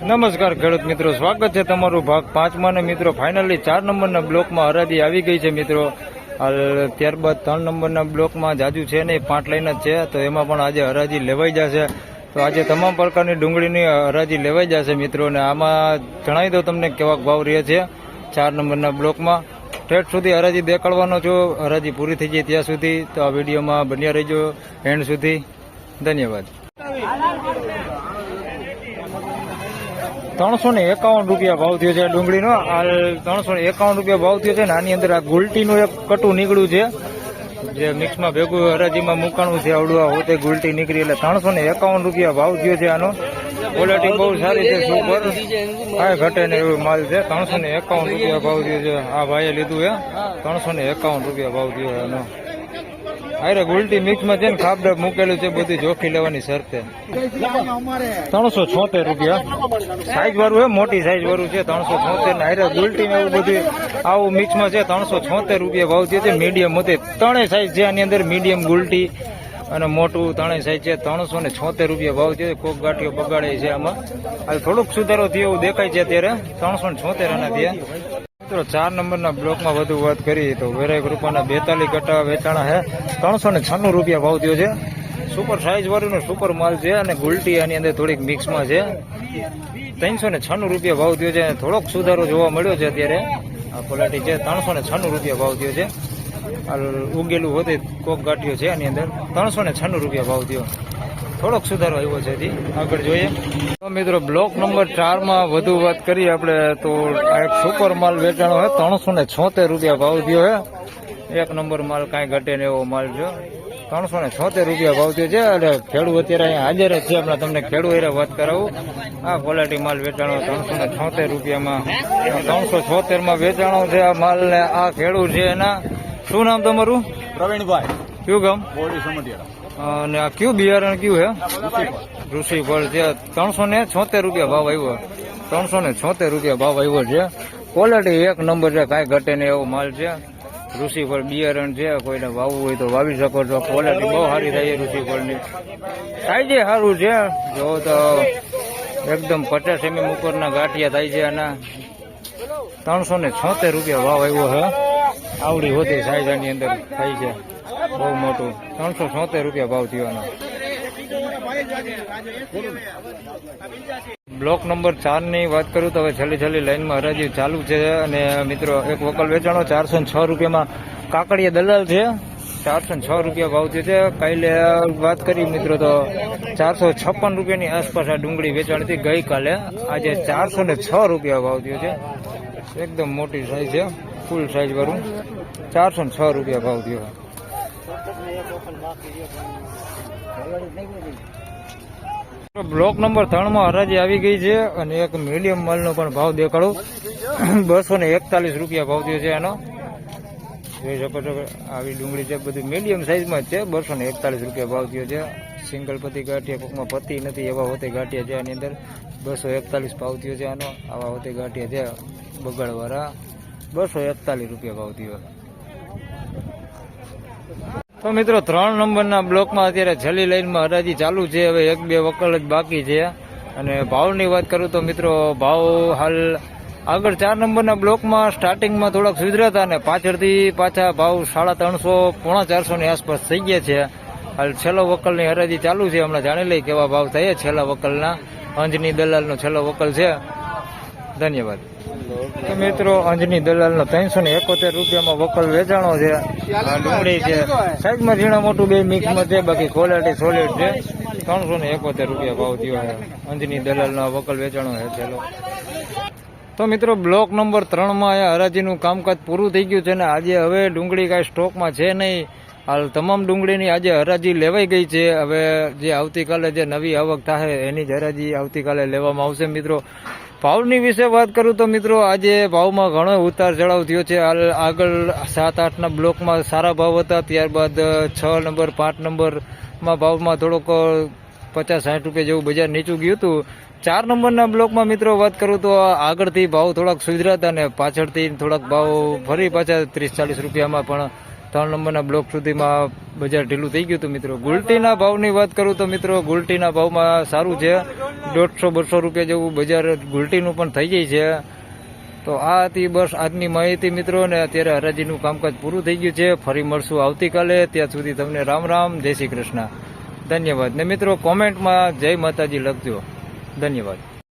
નમસ્કાર ખેડૂત મિત્રો, સ્વાગત છે તમારું ભાગ પાંચમાં મિત્રો ફાઇનલી ચાર નંબરના બ્લોકમાં હરાજી આવી ગઈ છે મિત્રો. ત્યારબાદ ત્રણ નંબરના બ્લોકમાં જાજુ છે નહીં, પાંચ લાઈન જ છે, તો એમાં પણ આજે હરાજી લેવાઈ જશે. તો આજે તમામ પ્રકારની ડુંગળીની હરાજી લેવાઈ જશે મિત્રો ને આમાં જણાવી દઉં તમને કેવા ભાવ રહે છે ચાર નંબરના બ્લોકમાં. ઠેઠ સુધી હરાજી દેખાડવાનો છો, હરાજી પૂરી થઈ જાય ત્યાં સુધી. તો આ વિડીયોમાં બન્યા રહેજો, એન્ડ સુધી. ધન્યવાદ. ત્રણસો ને એકાવન રૂપિયા ભાવ થયો છે ડુંગળીનો. હાલ ત્રણસો ને એકાવન રૂપિયા ભાવ થયો છે ને આની અંદર આ ગુલટીનું એક કટું નીકળ્યું છે. જે મિક્સમાં ભેગું હરાજીમાં મૂકાણું છે આવડું, આ હોતે ગુલટી નીકળી એટલે ત્રણસો ને એકાવન રૂપિયા ભાવ થયો છે આનો. ક્વોલિટી બહુ સારી છે સુપર કાંઈ ઘટે ને એવું માલ છે. ત્રણસો ને એકાવન રૂપિયા ભાવ થયો છે. આ ભાઈએ લીધું એ ત્રણસો ને એકાવન રૂપિયા ભાવ થયો આનો. અરે ગુલટી મિક્સમાં છે ને ખાબડબ મૂકેલું છે, બધી જોખી લેવાની શરતે. ત્રણસો છોતેર રૂપિયા. સાઈઝ વાળું મોટી સાઈઝ વાળું છે, ત્રણસો છોતેર ને. અરે ગુલટી ને એવું બધું આવું મિક્સમાં છે, ત્રણસો છોતેર રૂપિયા ભાવ છે, મીડિયમ હતી. ત્રણેય સાઈઝ છે આની અંદર, મીડિયમ ગુલટી અને મોટું ત્રણેય સાઈઝ છે, ત્રણસો ને છોતેર રૂપિયા ભાવ છે, કોક ગાંઠીઓ બગાડે છે આમાં. હાલ થોડુંક સુધારો થયો એવું દેખાય છે અત્યારે, ત્રણસો ને છોતેર આના થયા. મિત્રો, ચાર નંબરના બ્લોકમાં વધુ વાત કરીએ તો વેરાય ગ્રુપના બેતાલીસ ગટા વેચાણા છે ત્રણસો ને છન્નું રૂપિયા ભાવ થયો છે. સુપર સાઇઝ વાળું સુપર માલ છે અને ગુલટી આની અંદર થોડીક મિક્સમાં છે. ત્રણસો ને છન્નું રૂપિયા ભાવ થયો છે અને થોડોક સુધારો જોવા મળ્યો છે અત્યારે. આ ક્વોલિટી છે. ત્રણસો ને છન્નું રૂપિયા ભાવ થયો છે. ઉગેલું હોતે કોક ગાંઠિયો છે આની અંદર. ત્રણસો ને છન્નું રૂપિયા ભાવ થયો. થોડોક સુધારો આવ્યો છે હજી આગળ જોઈએ. તો મિત્રો બ્લોક નંબર ચારમાં વધુ વાત કરીએ આપણે તો આ એક સુપર માલ વેચાણો છે ત્રણસો ને છોતેર રૂપિયા ભાવ થયો છે. એક નંબર માલ કાંઈ ઘટે ને એવો માલ છે. ત્રણસો ને છોતેર રૂપિયા ભાવ થયો છે એટલે ખેડૂત અત્યારે અહીંયા હાજર જ છે. હમણાં તમને ખેડૂત એરે વાત કરાવું. આ ક્વોલિટી માલ વેચાણો ત્રણસો ને છોતેર રૂપિયામાં ત્રણસો છોતેરમાં વેચાણો છે આ માલ ને આ ખેડૂત છે એના. શું નામ તમારું? પ્રવીણભાઈ. કયું ગામ? બોડી સમઢિયાળા અને આ કયું બિયારણ કયું છે ઋષિ ફળ છે. ત્રણસો ને છોતેર રૂપિયા ભાવ આવ્યો. ત્રણસો ને છોતેર રૂપિયા ભાવ આવ્યો છે. ક્વોલિટી એક નંબર છે, કાંઈ ઘટે નહીં એવો માલ છે. ઋષિ ફળ બિયારણ છે, કોઈને વાવવું હોય તો વાવી શકો છો. ક્વોલિટી બહુ સારી થાય છે ઋષિ ફળની સાઈઝે સારું છે. જો તો એકદમ પચાસ એમએમ ઉપરના ગાંઠિયા થાય છે આના. ત્રણસો ને છોતેર રૂપિયા ભાવ આવ્યો છે. આવડી હોતી સાઈઝ આની અંદર થાય છે. બહુ મોટું. ત્રણસો છોતેર રૂપિયા ભાવ થયો આનો બ્લોક નંબર ચારની વાત કરું તો હવે છેલ્લી છેલ્લી લાઈનમાં હરાજી ચાલુ છે અને મિત્રો એક વકલ વેચાણો ચારસો છ રૂપિયામાં કાકડીયા દલાલ છે. ચારસો છ રૂપિયા ભાવ થયો છે. કાલે વાત કરી મિત્રો તો ચારસો છપ્પન રૂપિયાની આસપાસ આ ડુંગળી વેચાણ હતી ગઈકાલે. આજે ચારસો ને છ રૂપિયા ભાવ થયો છે. એકદમ મોટી સાઈઝ છે. ફૂલ સાઈઝ વાળું ચારસો ને છ રૂપિયા ભાવ થયો. બ્લોક નંબર ત્રણમાં હરાજી આવી ગઈ છે અને એક મીડિયમ માલનો પણ ભાવ દેખાડો. બસો ને એકતાલીસ રૂપિયા ભાવ થયો છે એનો. જોઈ શકો છો આવી ડુંગળી છે, બધી મીડિયમ સાઇઝમાં જ છે. બસો ને એકતાલીસ રૂપિયા ભાવ થયો છે. સિંગલ પતિ ગાંઠિયા કોકમાં પતિ નથી, એવા હોતે ગાંઠિયા છે આની અંદર. બસો એકતાલીસ ભાવ થયો છે આનો. આવા હોતે ગાંઠિયા છે બગાડવાળા. બસો એકતાલીસ રૂપિયા ભાવ થયો. તો મિત્રો, ત્રણ નંબરના બ્લોકમાં અત્યારે છેલ્લી લાઈનમાં હરાજી ચાલુ છે. હવે એક બે વકલ જ બાકી છે. અને ભાવની વાત કરું તો મિત્રો, ભાવ હાલ આગળ ચાર નંબરના બ્લોકમાં સ્ટાર્ટિંગમાં થોડાક સુધર્યા અને પાછળથી પાછા ભાવ સાડા ત્રણસો, પોણા ચારસોની આસપાસ થઈ ગયા છે. હાલ છેલ્લો વકલની હરાજી ચાલુ છે. હમણાં જાણી લઈ કેવા ભાવ થયા છેલ્લા વકલના. અંજની દલાલનો છેલ્લો વકલ છે. ધન્યવાદ. મિત્રો, અંજની દલાલનો ત્રણસો ને એકોતેર રૂપિયામાં વકલ વેચાણો છે. ડુંગળી છે સાઈડમાં ઝીણા મોટું બે મિક્સમાં છે, બાકી ક્વોલિટી સોલિડ છે. ત્રણસો ને એકોતેર રૂપિયા ભાવ થયો છે. અંજની દલાલનો વકલ વેચાણો છે, ચલો. તો મિત્રો, બ્લોક નંબર ત્રણમાં હરાજીનું કામકાજ પૂરું થઈ ગયું છે ને આજે હવે ડુંગળી કાંઈ સ્ટોકમાં છે નહીં. હાલ તમામ ડુંગળીની આજે હરાજી લેવાઈ ગઈ છે. હવે જે આવતીકાલે જે નવી આવક થાય એની જ હરાજી આવતીકાલે લેવામાં આવશે. મિત્રો, ભાવની વિશે વાત કરું તો મિત્રો, આજે ભાવમાં ઘણો ઉતાર ચઢાવ થયો છે. હાલ આગળ સાત આઠના બ્લોકમાં સારા ભાવ હતા. ત્યારબાદ છ નંબર, પાંચ નંબરમાં ભાવમાં થોડોક પચાસ સાઠ રૂપિયા જેવું બજાર નીચું ગયું હતું. ચાર નંબરના બ્લોકમાં મિત્રો વાત કરું તો આગળથી ભાવ થોડાક સુધરાતા અને પાછળથી થોડાક ભાવ ફરી પાછા ત્રીસ ચાલીસ રૂપિયામાં પણ ત્રણ નંબરના બ્લોક સુધીમાં બજાર ઢીલું થઈ ગયું હતું મિત્રો. ગુલટીના ભાવની વાત કરું તો મિત્રો, ગુલટીના ભાવમાં સારું છે. દોઢસો, બસો રૂપિયા જેવું બજાર ગુલટીનું પણ થઈ જાય છે. તો આ હતી બસ આજની માહિતી મિત્રો ને અત્યારે હરાજીનું કામકાજ પૂરું થઈ ગયું છે. ફરી મળશું આવતીકાલે. ત્યાં સુધી તમને રામ રામ, જય શ્રી કૃષ્ણ. ધન્યવાદ. ને મિત્રો, કોમેન્ટમાં જય માતાજી લખજો. ધન્યવાદ.